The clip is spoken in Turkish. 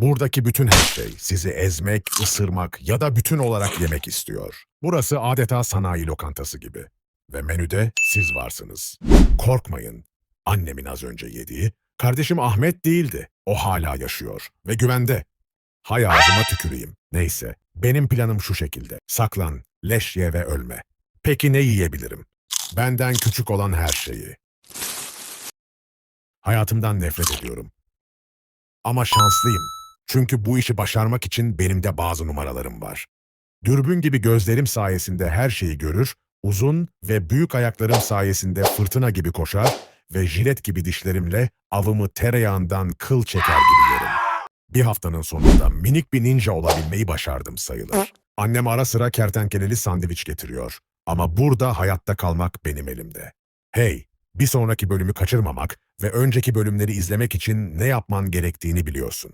Buradaki bütün her şey sizi ezmek, ısırmak ya da bütün olarak yemek istiyor. Burası adeta sanayi lokantası gibi. Ve menüde siz varsınız. Korkmayın. Annemin az önce yediği, kardeşim Ahmet değildi. O hala yaşıyor ve güvende. Hay ağzıma tüküreyim. Neyse, benim planım şu şekilde. Saklan, leş ye ve ölme. Peki ne yiyebilirim? Benden küçük olan her şeyi. Hayatımdan nefret ediyorum. Ama şanslıyım. Çünkü bu işi başarmak için benim de bazı numaralarım var. Dürbün gibi gözlerim sayesinde her şeyi görür, uzun ve büyük ayaklarım sayesinde fırtına gibi koşar ve jilet gibi dişlerimle avımı tereyağından kıl çeker gibi yerim. Bir haftanın sonunda minik bir ninja olabilmeyi başardım sayılır. Annem ara sıra kertenkeleli sandviç getiriyor. Ama burada hayatta kalmak benim elimde. Hey, bir sonraki bölümü kaçırmamak ve önceki bölümleri izlemek için ne yapman gerektiğini biliyorsun.